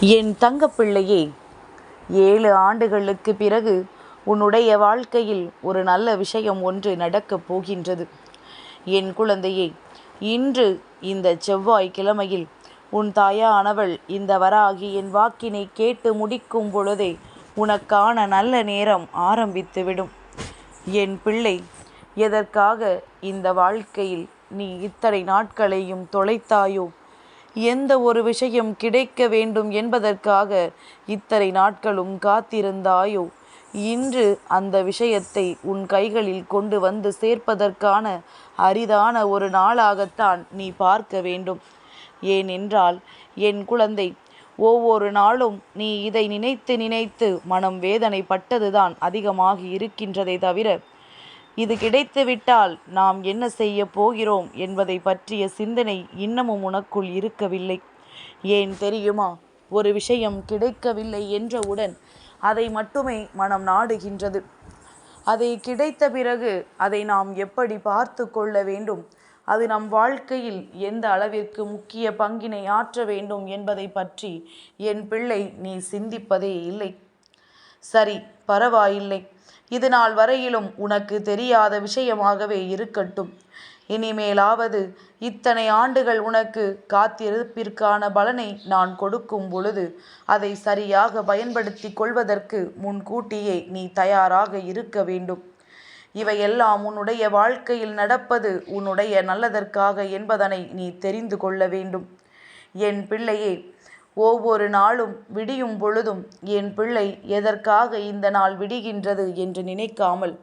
என் தங்கப்பிள்ளையே ஏழு ஆண்டுகளுக்கு பிறகு உன்னுடைய வாழ்க்கையில் ஒரு நல்ல விஷயம் ஒன்று நடக்கப் போகின்றது. என் குழந்தையே இன்று இந்த செவ்வாய் கிழமையில் உன் தாயானவள் இந்த வராகி என் வாக்கினை கேட்டு முடிக்கும் பொழுதே உனக்கான நல்ல நேரம் ஆரம்பித்துவிடும். என் பிள்ளை எதற்காக இந்த வாழ்க்கையில் நீ இத்தனை நாட்களையும் தொலைத்தாயோ எந்த ஒரு விஷயம் கிடைக்க வேண்டும் என்பதற்காக இத்தனை நாட்களும் காத்திருந்தாயோ? இன்று அந்த விஷயத்தை உன் கைகளில் கொண்டு வந்து சேர்ப்பதற்கான அரிதான ஒரு நாளாகத்தான் நீ பார்க்க வேண்டும். ஏனென்றால் என் குழந்தை ஒவ்வொரு நாளும் நீ இதை நினைத்து நினைத்து மனம் வேதனைப்பட்டதுதான் அதிகமாக இருக்கின்றதை தவிர இது கிடைத்துவிட்டால் நாம் என்ன செய்ய போகிறோம் என்பதை பற்றிய சிந்தனை இன்னமும் உனக்குள் இருக்கவில்லை. ஏன் தெரியுமா? ஒரு விஷயம் கிடைக்கவில்லை என்றவுடன் அதை மட்டுமே மனம் நாடுகின்றது. அதை கிடைத்த பிறகு அதை நாம் எப்படி பார்த்து கொள்ள வேண்டும்? அது நம் வாழ்க்கையில் எந்த அளவிற்கு முக்கிய பங்கினை ஆற்ற வேண்டும் என்பதை பற்றி என் பிள்ளை நீ சிந்திப்பதே இல்லை. சரி பரவாயில்லை. இது நாள் வரையிலும் உனக்கு தெரியாத விஷயமாகவே இருக்கட்டும். இனிமேலாவது இத்தனை ஆண்டுகள் உனக்கு காத்திருப்பிற்கான பலனை நான் கொடுக்கும் பொழுது அதை சரியாக பயன்படுத்தி கொள்வதற்கு முன்கூட்டியே நீ தயாராக இருக்க வேண்டும். இவையெல்லாம் உன்னுடைய வாழ்க்கையில் நடப்பது உன்னுடைய நல்லதற்காக என்பதனை நீ தெரிந்து கொள்ள வேண்டும். என் பிள்ளையே ஒவ்வொரு நாளும் விடியும் பொழுதும் என் பிள்ளை எதற்காக இந்த நாள் விடிகின்றது என்று நினைக்காமல்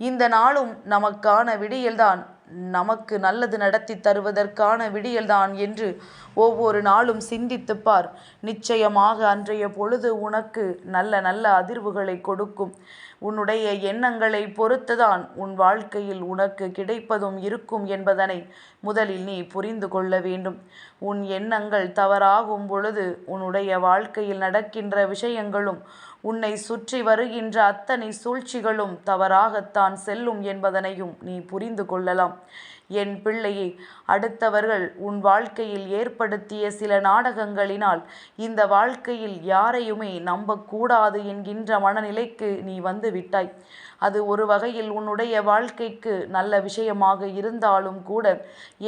இந்த நாளும் நமக்கான விடியல்தான் நமக்கு நல்லது நடத்தி தருவதற்கான விடியல்தான் என்று ஒவ்வொரு நாளும் சிந்தித்துப்பார் நிச்சயமாக அன்றைய பொழுது உனக்கு நல்ல நல்ல அதிர்வுகளை கொடுக்கும். உன்னுடைய எண்ணங்களை பொறுத்துதான் உன் வாழ்க்கையில் உனக்கு கிடைப்பதும் இருக்கும் என்பதனை முதலில் நீ புரிந்து கொள்ள வேண்டும். உன் எண்ணங்கள் தவறாகும் பொழுது உன்னுடைய வாழ்க்கையில் நடக்கின்ற விஷயங்களும் உன்னை சுற்றி வருகின்ற அத்தனை சூழ்ச்சிகளும் தவறாகத்தான் செல்லும் என்பதனையும் நீ புரிந்து கொள்ளலாம். என் பிள்ளையே அடுத்தவர்கள் உன் வாழ்க்கையில் ஏற்படுத்திய சில நாடகங்களினால் இந்த வாழ்க்கையில் யாரையுமே நம்பக்கூடாது என்கின்ற மனநிலைக்கு நீ வந்து விட்டாய். அது ஒரு வகையில் உன்னுடைய வாழ்க்கைக்கு நல்ல விஷயமாக இருந்தாலும் கூட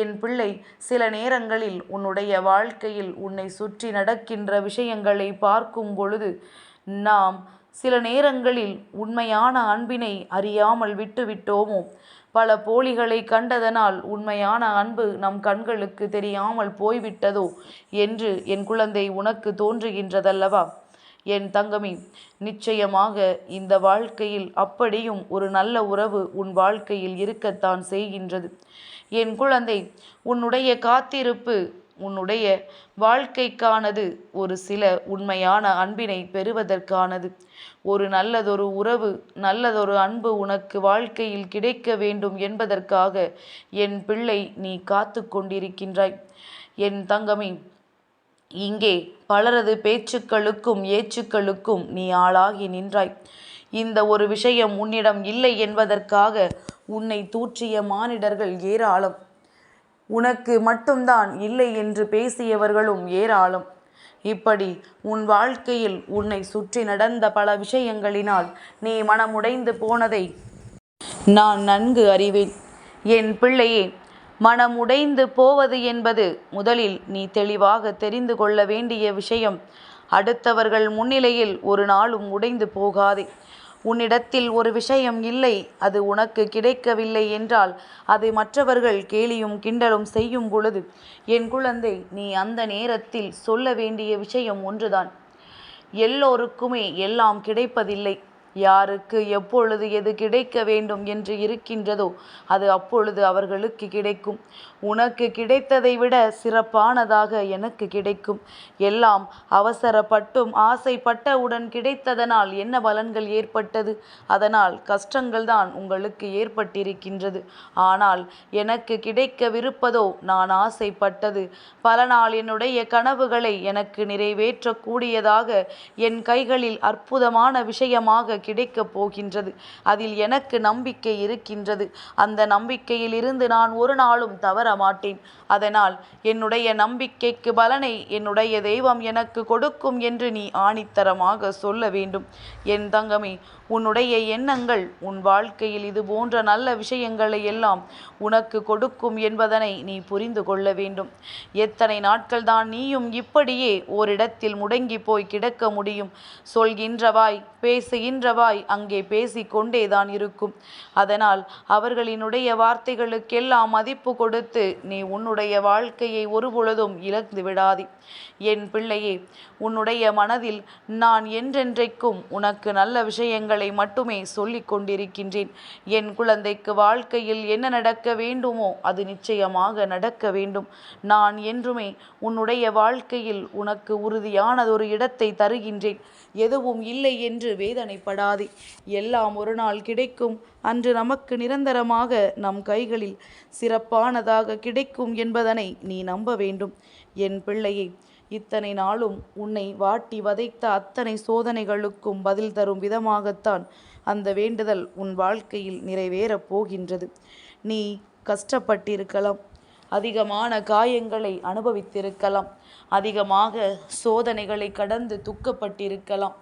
என் பிள்ளை சில நேரங்களில் உன்னுடைய வாழ்க்கையில் உன்னை சுற்றி நடக்கின்ற விஷயங்களை பார்க்கும் பொழுது நாம் சில நேரங்களில் உண்மையான அன்பினை அறியாமல் விட்டுவிட்டோமோ பல போலிகளை கண்டதனால் உண்மையான அன்பு நம் கண்களுக்கு தெரியாமல் போய்விட்டதோ என்று என் குழந்தை உனக்கு தோன்றுகின்றதல்லவா? என் தங்கமி நிச்சயமாக இந்த வாழ்க்கையில் அப்படியும் ஒரு நல்ல உறவு உன் வாழ்க்கையில் இருக்கத்தான் செய்கின்றது. என் குழந்தை உன்னுடைய காத்திருப்பு உன்னுடைய வாழ்க்கைக்கானது ஒரு சில உண்மையான அன்பினை பெறுவதற்கானது. ஒரு நல்லதொரு உறவு நல்லதொரு அன்பு உனக்கு வாழ்க்கையில் கிடைக்க வேண்டும் என்பதற்காக என் பிள்ளை நீ காத்து கொண்டிருக்கின்றாய். என் தங்கமே இங்கே பலரது பேச்சுக்களுக்கும் ஏச்சுக்களுக்கும் நீ ஆளாகி நின்றாய். இந்த ஒரு விஷயம் உன்னிடம் இல்லை என்பதற்காக உன்னை தூற்றிய மானிடர்கள் ஏராளம். உனக்கு மட்டும்தான் இல்லை என்று பேசியவர்களும் ஏராளம். இப்படி உன் வாழ்க்கையில் உன்னை சுற்றி நடந்த பல விஷயங்களினால் நீ மனமுடைந்து போனதை நான் நன்கு அறிவேன். என் பிள்ளையே மனமுடைந்து போவது என்பது முதலில் நீ தெளிவாக தெரிந்து கொள்ள வேண்டிய விஷயம். அடுத்தவர்கள் முன்னிலையில் ஒரு நாளும் உடைந்து போகாதே. உன்னிடத்தில் ஒரு விஷயம் இல்லை அது உனக்கு கிடைக்கவில்லை என்றால் அதை மற்றவர்கள் கேலியும் கிண்டலும் செய்யும் பொழுது என் குழந்தை நீ அந்த நேரத்தில் சொல்ல வேண்டிய விஷயம் ஒன்றுதான். எல்லோருக்குமே எல்லாம் கிடைப்பதில்லை. யாருக்கு எப்பொழுது எது கிடைக்க வேண்டும் என்று இருக்கின்றதோ அது அப்பொழுது அவர்களுக்கு கிடைக்கும். உனக்கு கிடைத்ததை விட சிறப்பானதாக எனக்கு கிடைக்கும். எல்லாம் அவசரப்பட்டும் ஆசைப்பட்டவுடன் கிடைத்ததனால் என்ன பலன்கள் ஏற்பட்டது? அதனால் கஷ்டங்கள் தான் உங்களுக்கு ஏற்பட்டிருக்கின்றது. ஆனால் எனக்கு கிடைக்கவிருப்பதோ நான் ஆசைப்பட்டது. பல நாள் என்னுடைய கனவுகளை எனக்கு நிறைவேற்றக்கூடியதாக என் கைகளில் அற்புதமான விஷயமாக கிடைக்கப் போகின்றது. அதில் எனக்கு நம்பிக்கை இருக்கின்றது. அந்த நம்பிக்கையிலிருந்து நான் ஒரு நாளும் தவற மாட்டேன். அதனால் என்னுடைய நம்பிக்கைக்கு பலனை என்னுடைய தெய்வம் எனக்கு கொடுக்கும் என்று நீ ஆணித்தரமாக சொல்ல வேண்டும். என் தங்கமே உன்னுடைய எண்ணங்கள் உன் வாழ்க்கையில் இது போன்ற நல்ல விஷயங்களை எல்லாம் உனக்கு கொடுக்கும் என்பதனை நீ புரிந்து கொள்ள வேண்டும். எத்தனை நாட்கள் தான் நீயும் இப்படியே ஓரிடத்தில் முடங்கி போய் கிடக்க முடியும்? சொல்கின்றவாய் பேசுகின்றவாய் அங்கே பேசிக்கொண்டே தான் இருக்கும். அதனால் அவர்களினுடைய வார்த்தைகளுக்கெல்லாம் மதிப்பு கொடுத்து நீ உன்னுடைய வாழ்க்கையை ஒருபொழுதும் இழந்து விடாதே. என் பிள்ளையே உன்னுடைய மனதில் நான் என்றென்றைக்கும் உனக்கு நல்ல விஷயங்களை மட்டுமே சொல்லிக் கொண்டிருக்கின்றேன். என் குழந்தைக்கு வாழ்க்கையில் என்ன நடக்க வேண்டுமோ அது நிச்சயமாக நடக்க வேண்டும். நான் என்றுமே உன்னுடைய வாழ்க்கையில் உனக்கு உறுதியானதொரு இடத்தை தருகின்றேன். எதுவும் இல்லை என்று வேதனைப்படாதே எல்லாம் ஒரு நாள் கிடைக்கும். அன்று நமக்கு நிரந்தரமாக நம் கைகளில் சிறப்பானதாக கிடைக்கும் என்பதனை நீ நம்ப வேண்டும். என் பிள்ளையை இத்தனை நாளும் உன்னை வாட்டி வதைத்த அத்தனை சோதனைகளுக்கும் பதில் தரும் விதமாகத்தான் அந்த வேண்டுதல் உன் வாழ்க்கையில் நிறைவேறப் போகின்றது. நீ கஷ்டப்பட்டிருக்கலாம். அதிகமான காயங்களை அனுபவித்திருக்கலாம். அதிகமாக சோதனைகளை கடந்து துக்கப்பட்டிருக்கலாம்.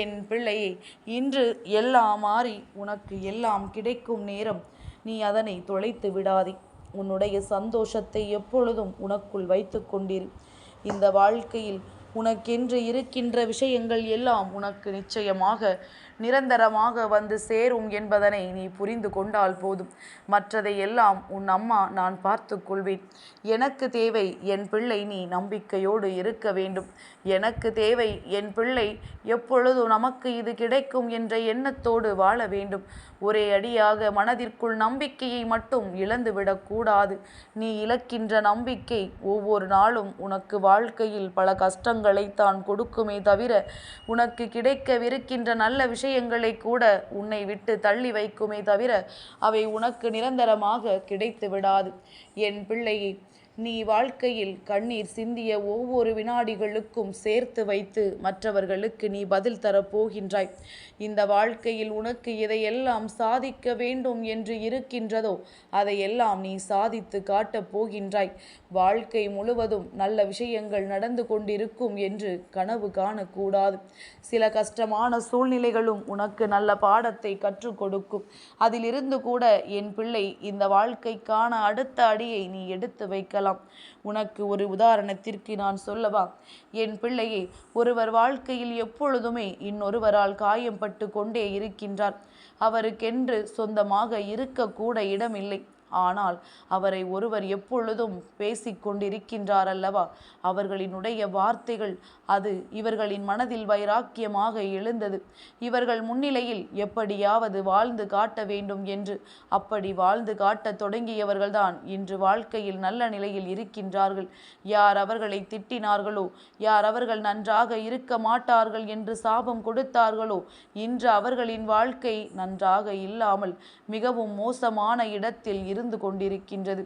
என் பிள்ளையே இன்று எல்லாம் மாறி உனக்கு எல்லாம் கிடைக்கும் நேரம். நீ அதனை தொலைத்து விடாதே. உன்னுடைய சந்தோஷத்தை எப்பொழுதும் உனக்குள் வைத்து கொண்டிரு. இந்த வாழ்க்கையில் உனக்கென்று இருக்கின்ற விஷயங்கள் எல்லாம் உனக்கு நிச்சயமாக நிரந்தரமாக வந்து சேரும் என்பதனை நீ புரிந்து கொண்டால் போதும். மற்றதை எல்லாம் உன் அம்மா நான் பார்த்து கொள்வேன். எனக்கு தேவை என் பிள்ளை நீ நம்பிக்கையோடு இருக்க வேண்டும். எனக்கு தேவை என் பிள்ளை எப்பொழுதும் நமக்கு இது கிடைக்கும் என்ற எண்ணத்தோடு வாழ வேண்டும். ஒரே அடியாக மனதிற்குள் நம்பிக்கையை மட்டும் இழந்துவிடக்கூடாது நீ இழக்கின்ற நம்பிக்கை ஒவ்வொரு நாளும் உனக்கு வாழ்க்கையில் பல கஷ்டங்களைத்தான் கொடுக்குமே தவிர உனக்கு கிடைக்கவிருக்கின்ற நல்ல விஷயம் விஷயங்களை கூட உன்னை விட்டு தள்ளி வைக்குமே தவிர அவை உனக்கு நிரந்தரமாக கிடைத்து விடாது என் பிள்ளையை நீ வாழ்க்கையில் கண்ணீர் சிந்திய ஒவ்வொரு வினாடிகளுக்கும் சேர்த்து வைத்து மற்றவர்களுக்கு நீ பதில் தரப்போகின்றாய் இந்த வாழ்க்கையில் உனக்கு இதையெல்லாம் சாதிக்க வேண்டும் என்று இருக்கின்றதோ அதையெல்லாம் நீ சாதித்து காட்டப் போகின்றாய். வாழ்க்கை முழுவதும் நல்ல விஷயங்கள் நடந்து கொண்டிருக்கும் என்று கனவு காணக்கூடாது. சில கஷ்டமான சூழ்நிலைகளும் உனக்கு நல்ல பாடத்தை கற்றுக் கொடுக்கும். அதிலிருந்து கூட என் பிள்ளை இந்த வாழ்க்கைக்கான அடுத்த அடியை நீ எடுத்து வைக்கலாம். உனக்கு ஒரு உதாரணத்திற்கு நான் சொல்லவா? என் பிள்ளையே ஒருவர் வாழ்க்கையில் எப்பொழுதுமே இன்னொருவரால் காயம்பட்டு கொண்டே இருக்கின்றார். அவருக்கென்று சொந்தமாக இருக்கக்கூட இடமில்லை. ஆனால் அவரை ஒருவர் எப்பொழுதும் பேசிக்கொண்டிருக்கின்றார் அல்லவா அவர்களினுடைய வார்த்தைகள் அது இவர்களின் மனதில் வைராக்கியமாக எழுந்தது. இவர்கள் முன்னிலையில் எப்படியாவது வாழ்ந்து காட்ட வேண்டும் என்று அப்படி வாழ்ந்து காட்டத் தொடங்கியவர்கள்தான் இன்று வாழ்க்கையில் நல்ல நிலையில் இருக்கின்றார்கள். யார் அவர்களை திட்டினார்களோ யார் அவர்கள் நன்றாக இருக்க மாட்டார்கள் என்று சாபம் கொடுத்தார்களோ இன்று அவர்களின் வாழ்க்கை நன்றாக இல்லாமல் மிகவும் மோசமான இடத்தில் இருந்து கொண்டிருக்கின்றது.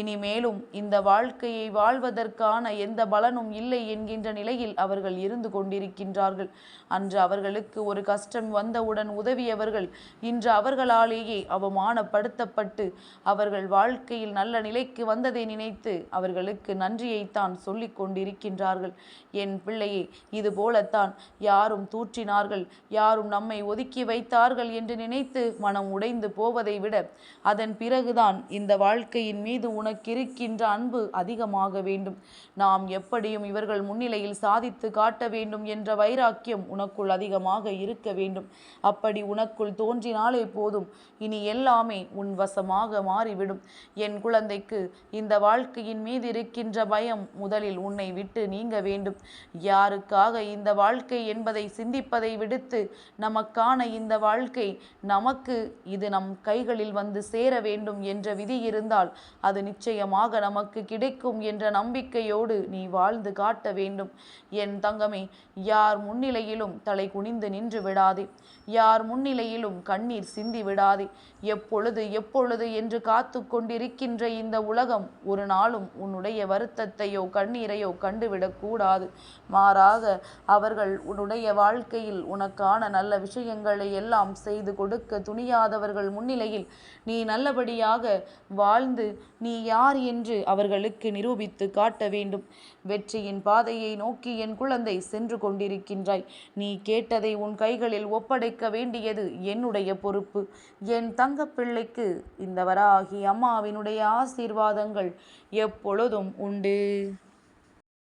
இனிமேலும் இந்த வாழ்க்கையை வாழ்வதற்கான எந்த பலனும் இல்லை என்கின்ற நிலையில் அவர்கள் இருந்து கொண்டிருக்கின்றார்கள். அன்று அவர்களுக்கு ஒரு கஷ்டம் வந்தவுடன் உதவியவர்கள் இன்று அவர்களாலேயே அவமானப்படுத்தப்பட்டு அவர்கள் வாழ்க்கையில் நல்ல நிலைக்கு வந்ததை நினைத்து அவர்களுக்கு நன்றியைத்தான் சொல்லிக் கொண்டிருக்கின்றார்கள். என் பிள்ளையே இது போலத்தான் யாரும் தூற்றினார்கள் யாரும் நம்மை ஒதுக்கி வைத்தார்கள் என்று நினைத்து மனம் உடைந்து போவதை விட அதன் பிறகுதான் இந்த வாழ்க்கையின் மீது உனக்கிருக்கின்ற அன்பு அதிகமாக வேண்டும். நாம் எப்படியும் இவர்கள் முன்னிலையில் சாதித்து காட்ட வேண்டும் என்ற வைராக்கியம் உனக்குள் அதிகமாக இருக்க வேண்டும். அப்படி உனக்குள் தோன்றினாலே போதும். இனி எல்லாமே உன் வசமாக மாறிவிடும். என் குழந்தைக்கு இந்த வாழ்க்கையின் மீது இருக்கின்ற பயம் முதலில் உன்னை விட்டு நீங்க வேண்டும். யாருக்காக இந்த வாழ்க்கை என்பதை சிந்திப்பதை விடுத்து நமக்கான இந்த வாழ்க்கை நமக்கு இது நம் கைகளில் வந்து சேர வேண்டும் என்ற விதி இருந்தால் அது நிச்சயமாக நமக்கு கிடைக்கும் என்ற நம்பிக்கையோடு நீ வாழ்ந்து காட்ட வேண்டும். என் தங்கமே யார் முன்னிலையிலும் தலை குனிந்து நின்று விடாதே. யார் முன்னிலையிலும் கண்ணீர் சிந்தி விடாதே. எப்பொழுது எப்பொழுது என்று காத்து கொண்டிருக்கின்ற இந்த உலகம் ஒரு நாளும் உன்னுடைய வருத்தத்தையோ கண்ணீரையோ கண்டுவிடக்கூடாது மாறாக அவர்கள் உன்னுடைய வாழ்க்கையில் உனக்கான நல்ல விஷயங்களை எல்லாம் செய்து கொடுக்க துணியாதவர்கள் முன்னிலையில் நீ நல்லபடியாக வாழ்ந்து நீ யார் என்று அவர்களுக்கு நிரூபித்து காட்ட வேண்டும். வெற்றியின் பாதையை நோக்கி என் குழந்தை சென்று கொண்டிருக்கின்றாய். நீ கேட்டதை உன் கைகளில் ஒப்படைக்க வேண்டியது என்னுடைய பொறுப்பு. என் தங்கப்பிள்ளைக்கு இந்த வராகி அம்மாவினுடைய ஆசீர்வாதங்கள் எப்பொழுதும் உண்டு.